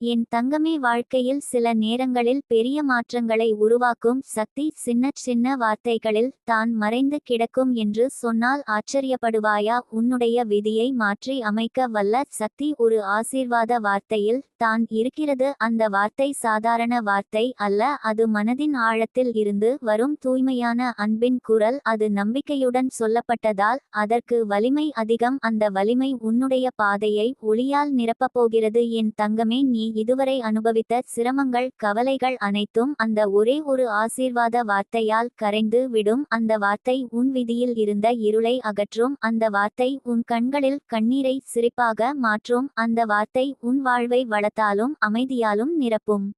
என் தங்கமே வாழ்க்கையில் சில நேரங்களில் பெரிய மாற்றங்களை உருவாக்கும் சக்தி சின்ன சின்ன வார்த்தைகளில் தான் மறைந்து கிடக்கும் என்று சொன்னால் ஆச்சரியப்படுவாயா? உன்னுடைய விதியை மாற்றி அமைக்க வல்ல சக்தி ஒரு ஆசீர்வாத வார்த்தையில் தான் இருக்கிறது. அந்த வார்த்தை சாதாரண வார்த்தை அல்ல அது மனதின் ஆழத்தில் இருந்து வரும் தூய்மையான அன்பின் குரல். அது நம்பிக்கையுடன் சொல்லப்பட்டதால் அதற்கு வலிமை அதிகம். அந்த வலிமை உன்னுடைய பாதையை ஒளியால் நிரப்பப் போகிறது. என் தங்கமே நீ இதுவரை அனுபவித்த சிரமங்கள் கவலைகள் அனைத்தும் அந்த ஒரே ஒரு ஆசீர்வாத வார்த்தையால் கரைந்து விடும். அந்த வார்த்தை உன் விதியில் இருந்த இருளை அகற்றும். அந்த வார்த்தை உன் கண்களில் கண்ணீரை சிரிப்பாக மாற்றும். அந்த வார்த்தை உன் வாழ்வை வளத்தாலும் அமைதியாலும் நிரப்பும்.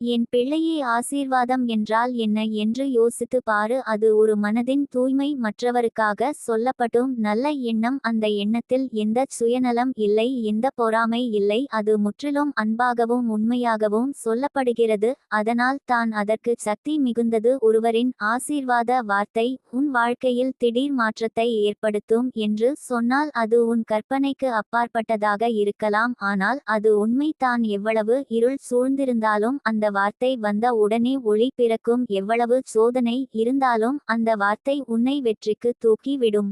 என் பிள்ளையே ஆசீர்வாதம் என்றால் என்ன என்று யோசித்து பாரு அது ஒரு மனதின் தூய்மை மற்றவருக்காக சொல்லப்படும் நல்ல எண்ணம். அந்த எண்ணத்தில் எந்த சுயநலம் இல்லை எந்த பொறாமை இல்லை அது முற்றிலும் அன்பாகவும் உண்மையாகவும் சொல்லப்படுகிறது. அதனால் தான் அதற்கு சக்தி மிகுந்தது. ஒருவரின் ஆசீர்வாத வார்த்தை உன் வாழ்க்கையில் திடீர் மாற்றத்தை ஏற்படுத்தும் என்று சொன்னால் அது உன் கற்பனைக்கு அப்பாற்பட்டதாக இருக்கலாம். ஆனால் அது உண்மை தான். எவ்வளவு இருள் சூழ்ந்திருந்தாலும் அந்த வார்த்தை வந்த உடனே ஒளி பிறக்கும் எவ்வளவு சோதனை இருந்தாலும் அந்த வார்த்தை உன்னை வெற்றிக்கு தூக்கி விடும்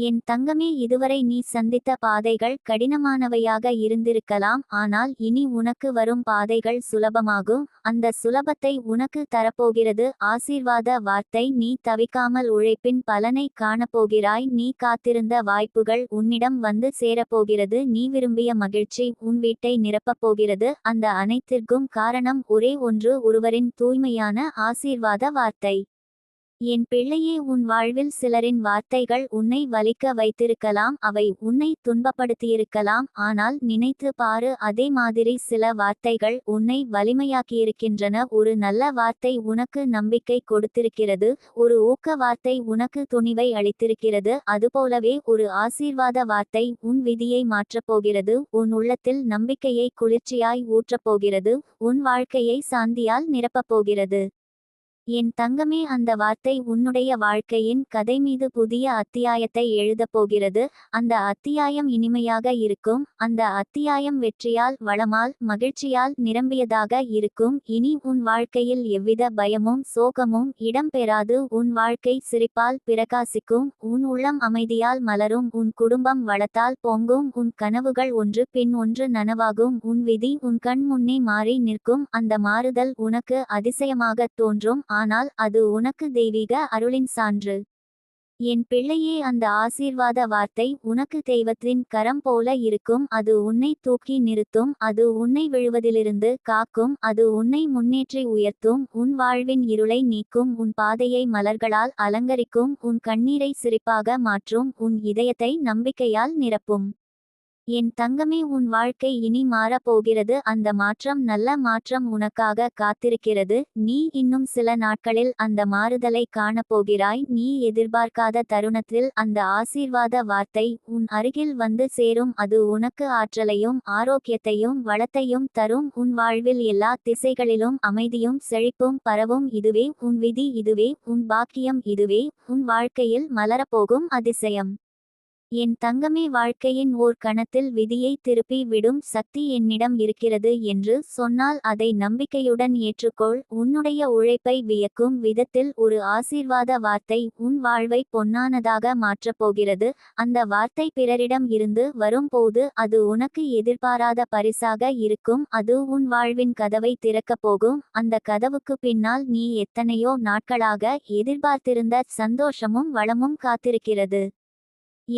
என் தங்கமே இதுவரை நீ சந்தித்த பாதைகள் கடினமானவையாக இருந்திருக்கலாம் ஆனால் இனி உனக்கு வரும் பாதைகள் சுலபமாகும். அந்த சுலபத்தை உனக்கு தரப்போகிறது. ஆசீர்வாத வார்த்தை நீ தவிக்காமல் உழைப்பின் பலனை காணப்போகிறாய். நீ காத்திருந்த வாய்ப்புகள் உன்னிடம் வந்து சேரப்போகிறது. நீ விரும்பிய மகிழ்ச்சி உன் வீட்டை நிரப்பப் போகிறது அந்த அனைத்திற்கும் காரணம் ஒரே ஒன்று ஒருவரின் தூய்மையான ஆசீர்வாத வார்த்தை. என் பிள்ளையே உன் வாழ்வில் சிலரின் வார்த்தைகள் உன்னை வலிக்க வைத்திருக்கலாம் அவை உன்னை துன்பப்படுத்தியிருக்கலாம் ஆனால் நினைத்து பாரு அதே மாதிரி சில வார்த்தைகள் உன்னை வலிமையாக்கியிருக்கின்றன. ஒரு நல்ல வார்த்தை உனக்கு நம்பிக்கை கொடுத்திருக்கிறது ஒரு ஊக்க வார்த்தை உனக்கு துணிவை அளித்திருக்கிறது அதுபோலவே ஒரு ஆசீர்வாத வார்த்தை உன் விதியை மாற்றப் போகிறது உன் உள்ளத்தில் நம்பிக்கையை குளிர்ச்சியாய் ஊற்றப் போகிறது உன் வாழ்க்கையை சாந்தியால் நிரப்பப் போகிறது என் தங்கமே அந்த வார்த்தை உன்னுடைய வாழ்க்கையின் கதை மீது புதிய அத்தியாயத்தை எழுதப் போகிறது. அந்த அத்தியாயம் இனிமையாக இருக்கும். அந்த அத்தியாயம் வெற்றியால் வளமால் மகிழ்ச்சியால் நிரம்பியதாக இருக்கும். இனி உன் வாழ்க்கையில் எவ்வித பயமும் சோகமும் இடம்பெறாது. உன் வாழ்க்கை சிரிப்பால் பிரகாசிக்கும். உன் உள்ளம் அமைதியால் மலரும். உன் குடும்பம் வளத்தால் பொங்கும். உன் கனவுகள் ஒன்று பின் ஒன்று நனவாகும். உன் விதி உன் கண் முன்னே மாறி நிற்கும். அந்த மாறுதல் உனக்கு அதிசயமாக தோன்றும். ஆனால் அது உனக்கு தெய்வீக அருளின் சான்று. என் பிள்ளையே அந்த ஆசீர்வாத வார்த்தை உனக்கு தெய்வத்தின் கரம் போல இருக்கும். அது உன்னை தூக்கி நிறுத்தும். அது உன்னை விழுவதிலிருந்து காக்கும். அது உன்னை முன்னேற்றி உயர்த்தும். உன் வாழ்வின் இருளை நீக்கும். உன் பாதையை மலர்களால் அலங்கரிக்கும். உன் கண்ணீரை சிரிப்பாக மாற்றும். உன் இதயத்தை நம்பிக்கையால் நிரப்பும். என் தங்கமே உன் வாழ்க்கை இனி மாறப் போகிறது அந்த மாற்றம் நல்ல மாற்றம் உனக்காக காத்திருக்கிறது. நீ இன்னும் சில நாட்களில் அந்த மாறுதலை காணப்போகிறாய். நீ எதிர்பார்க்காத தருணத்தில் அந்த ஆசீர்வாத வார்த்தை உன் அருகில் வந்து சேரும். அது உனக்கு ஆற்றலையும் ஆரோக்கியத்தையும் வளத்தையும் தரும். உன் வாழ்வில் எல்லா திசைகளிலும் அமைதியும் செழிப்பும் பரவும். இதுவே உன் விதி இதுவே உன் பாக்கியம் இதுவே உன் வாழ்க்கையில் மலரப்போகும் அதிசயம். என் தங்கமே வாழ்க்கையின் ஓர் கணத்தில் விதியை திருப்பி விடும் சக்தி என்னிடம் இருக்கிறது என்று சொன்னால் அதை நம்பிக்கையுடன் ஏற்றுக்கொள். உன்னுடைய உழைப்பை வியக்கும் விதத்தில் ஒரு ஆசீர்வாத வார்த்தை உன் வாழ்வை பொன்னானதாக மாற்றப் போகிறது. அந்த வார்த்தை பிறரிடம் இருந்து வரும்போது அது உனக்கு எதிர்பாராத பரிசாக இருக்கும். அது உன் வாழ்வின் கதவை திறக்கப் போகும். அந்த கதவுக்கு பின்னால் நீ எத்தனையோ நாட்களாக எதிர்பார்த்திருந்த சந்தோஷமும் வளமும் காத்திருக்கிறது.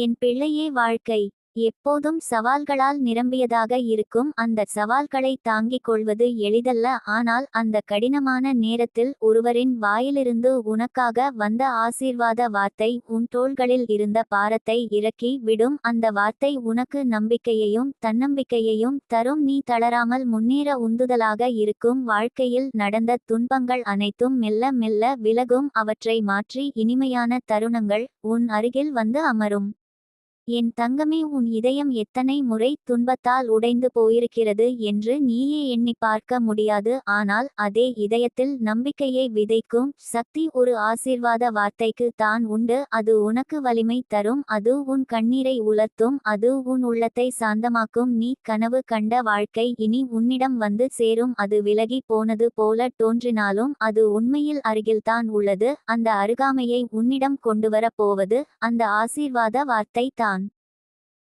என் பிள்ளையே வாழ்க்கை. எப்போதும் சவால்களால் நிரம்பியதாக இருக்கும் அந்த சவால்களை தாங்கிக் கொள்வது எளிதல்ல ஆனால் அந்த கடினமான நேரத்தில் ஒருவரின் வாயிலிருந்து உனக்காக வந்த ஆசீர்வாத வார்த்தை உன் தோள்களில் இருந்த பாரத்தை இறக்கி விடும். அந்த வார்த்தை உனக்கு நம்பிக்கையையும் தன்னம்பிக்கையையும் தரும். நீ தளராமல் முன்னேற உந்துதலாக இருக்கும். வாழ்க்கையில் நடந்த துன்பங்கள் அனைத்தும் மெல்ல மெல்ல விலகும். அவற்றை மாற்றி இனிமையான தருணங்கள் உன் அருகில் வந்து அமரும். என் தங்கமே உன் இதயம் எத்தனை முறை துன்பத்தால் உடைந்து போயிருக்கிறது என்று நீயே எண்ணி பார்க்க முடியாது. ஆனால் அதே இதயத்தில் நம்பிக்கையை விதைக்கும் சக்தி ஒரு ஆசீர்வாத வார்த்தைக்கு தான் உண்டு. அது உனக்கு வலிமை தரும் அது உன் கண்ணீரை உலர்த்தும் அது உன் உள்ளத்தை சாந்தமாக்கும். நீ கனவு கண்ட வாழ்க்கை இனி உன்னிடம் வந்து சேரும். அது விலகி போனது போல தோன்றினாலும் அது உண்மையில் அருகில்தான் உள்ளது. அந்த அருகாமையை உன்னிடம் கொண்டுவர போவது அந்த ஆசீர்வாத வார்த்தை தான்.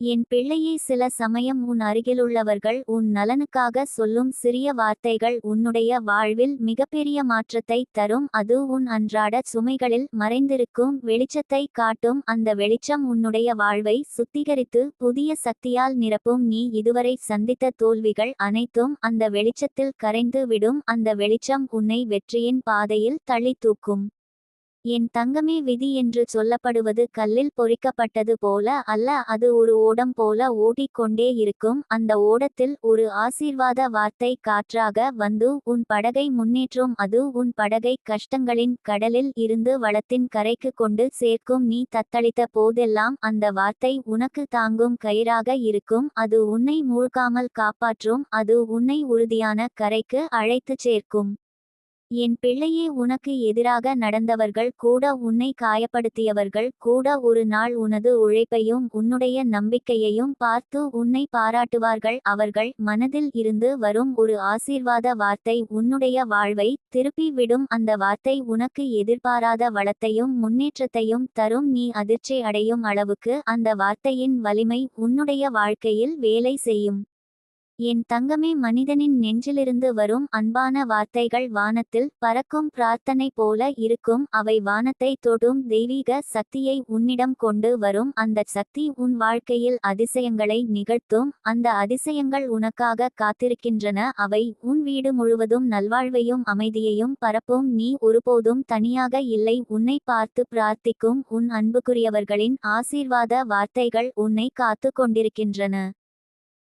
என் பிள்ளையை சில சமயம் உன் அருகிலுள்ளவர்கள் உன் நலனுக்காக சொல்லும் சிறிய வார்த்தைகள் உன்னுடைய வாழ்வில் மிகப்பெரிய மாற்றத்தை தரும். அது உன் அன்றாட சுமைகளில் மறைந்திருக்கும் வெளிச்சத்தை காட்டும். அந்த வெளிச்சம் உன்னுடைய வாழ்வை சுத்திகரித்து புதிய சக்தியால் நிரப்பும். நீ இதுவரை சந்தித்த தோல்விகள் அனைத்தும் அந்த வெளிச்சத்தில் கரைந்து விடும். அந்த வெளிச்சம் உன்னை வெற்றியின் பாதையில் தள்ளி தூக்கும். என் தங்கமே விதி என்று சொல்லப்படுவது கல்லில் பொறிக்கப்பட்டது போல அல்ல அது ஒரு ஓடம் போல ஓடிக்கொண்டே இருக்கும். அந்த ஓடத்தில் ஒரு ஆசீர்வாத வார்த்தை காற்றாக வந்து உன் படகை முன்னேற்றும் அது உன் படகை கஷ்டங்களின் கடலில் இருந்து வளத்தின் கரைக்கு கொண்டு சேர்க்கும். நீ தத்தளித்த போதெல்லாம் அந்த வார்த்தை உனக்கு தாங்கும் கயிறாக இருக்கும். அது உன்னை மூழ்காமல் காப்பாற்றும் அது உன்னை உறுதியான கரைக்கு அழைத்துச் சேர்க்கும். என் பிள்ளையே உனக்கு எதிராக நடந்தவர்கள் கூட உன்னை காயப்படுத்தியவர்கள் கூட ஒரு நாள் உனது உழைப்பையும் உன்னுடைய நம்பிக்கையையும் பார்த்து உன்னை பாராட்டுவார்கள். அவர்கள் மனதில் இருந்து வரும் ஒரு ஆசீர்வாத வார்த்தை உன்னுடைய வாழ்வை திருப்பி விடும். அந்த வார்த்தை உனக்கு எதிர்பாராத வளத்தையும் முன்னேற்றத்தையும் தரும். நீ அதிர்ச்சி அடையும் அளவுக்கு அந்த வார்த்தையின் வலிமை உன்னுடைய வாழ்க்கையில் வேலை செய்யும். என் தங்கமே மனிதனின் நெஞ்சிலிருந்து வரும் அன்பான வார்த்தைகள் வானத்தில் பறக்கும் பிரார்த்தனை போல இருக்கும். அவை வானத்தை தொடும் தெய்வீக சக்தியை உன்னிடம் கொண்டு வரும். அந்த சக்தி உன் வாழ்க்கையில் அதிசயங்களை நிகழ்த்தும். அந்த அதிசயங்கள் உனக்காக காத்திருக்கின்றன. அவை உன் வீடு முழுவதும் நல்வாழ்வையும் அமைதியையும் பரப்பும். நீ ஒருபோதும் தனியாக இல்லை. உன்னை பார்த்து பிரார்த்திக்கும் உன் அன்புக்குரியவர்களின் ஆசீர்வாத வார்த்தைகள் உன்னை காத்து கொண்டிருக்கின்றன.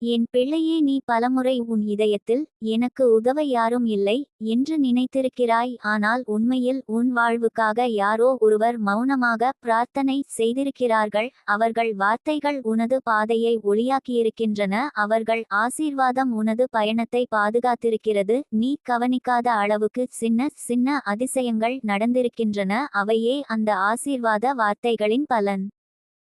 என் பிள்ளையே நீ பலமுறை உன் இதயத்தில் எனக்கு உதவ யாரும் இல்லை என்று நினைத்திருக்கிறாய். ஆனால் உண்மையில் உன் வாழ்வுக்காக யாரோ ஒருவர் மௌனமாக பிரார்த்தனை செய்திருக்கிறார்கள். அவர்கள் வார்த்தைகள் உனது பாதையை ஒளியாக்கியிருக்கின்றன. அவர்கள் ஆசீர்வாதம் உனது பயணத்தை பாதுகாத்திருக்கிறது. நீ கவனிக்காத அளவுக்கு சின்ன சின்ன அதிசயங்கள் நடந்திருக்கின்றன. அவையே அந்த ஆசீர்வாத வார்த்தைகளின் பலன்.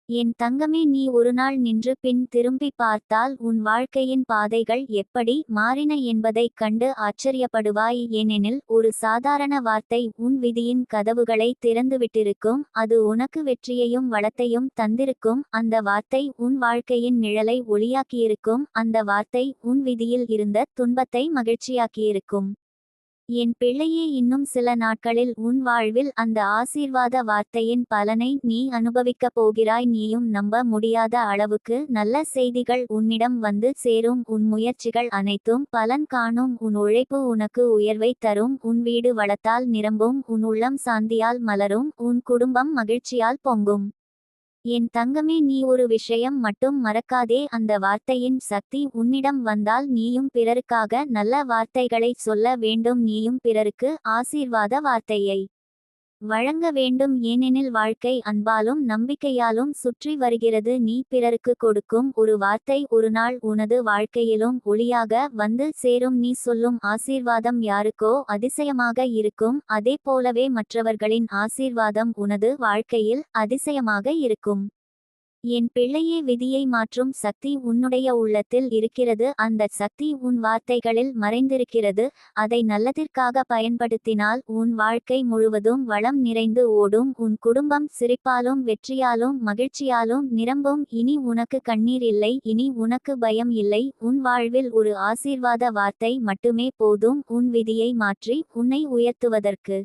என் தங்கமே நீ ஒருநாள் நின்று பின் திரும்பி பார்த்தால் உன் வாழ்க்கையின் பாதைகள் எப்படி மாறின என்பதைக் கண்டு ஆச்சரியப்படுவாய். ஏனெனில் ஒரு சாதாரண வார்த்தை உன் விதியின் கதவுகளை திறந்துவிட்டிருக்கும் அது உனக்கு வெற்றியையும் வளத்தையும் தந்திருக்கும். அந்த வார்த்தை உன் வாழ்க்கையின் நிழலை ஒளியாக்கியிருக்கும் அந்த வார்த்தை உன் விதியில் இருந்த துன்பத்தை மகிழ்ச்சியாக்கியிருக்கும். என் பிள்ளையே இன்னும் சில நாட்களில் உன் வாழ்வில் அந்த ஆசீர்வாத வார்த்தையின் பலனை நீ அனுபவிக்கப் போகிறாய். நீயும் நம்ப முடியாத அளவுக்கு நல்ல செய்திகள் உன்னிடம் வந்து சேரும். உன் முயற்சிகள் அனைத்தும் பலன் காணும். உன் உழைப்பு உனக்கு உயர்வை தரும். உன் வீடு வளத்தால் நிரம்பும். உன் உள்ளம் சாந்தியால் மலரும். உன் குடும்பம் மகிழ்ச்சியால் பொங்கும். என் தங்கமே நீ ஒரு விஷயம் மட்டும் மறக்காதே. அந்த வார்த்தையின் சக்தி உன்னிடம் வந்தால் நீயும் பிறருக்காக நல்ல வார்த்தைகளை சொல்ல வேண்டும். நீயும் பிறருக்கு ஆசீர்வாத வார்த்தையை. வழங்க வேண்டும் ஏனெனில் வாழ்க்கை அன்பாலும் நம்பிக்கையாலும் சுற்றி வருகிறது. நீ பிறருக்கு கொடுக்கும் ஒரு வார்த்தை ஒரு நாள் உனது வாழ்க்கையிலும் ஒளியாக வந்து சேரும். நீ சொல்லும் ஆசீர்வாதம் யாருக்கோ அதிசயமாக இருக்கும். அதே போலவே மற்றவர்களின் ஆசீர்வாதம் உனது வாழ்க்கையில் அதிசயமாக இருக்கும். என் பிள்ளையே விதியை மாற்றும் சக்தி உன்னுடைய உள்ளத்தில் இருக்கிறது. அந்த சக்தி உன் வார்த்தைகளில் மறைந்திருக்கிறது. அதை நல்லதிற்காக பயன்படுத்தினால் உன் வாழ்க்கை முழுவதும் வளம் நிறைந்து ஓடும். உன் குடும்பம் சிரிப்பாலும் வெற்றியாலும் மகிழ்ச்சியாலும் நிரம்பும். இனி உனக்கு கண்ணீர் இல்லை இனி உனக்கு பயம் இல்லை. உன் வாழ்வில் ஒரு ஆசீர்வாத வார்த்தை மட்டுமே போதும். உன் விதியை மாற்றி உன்னை உயர்த்துவதற்கு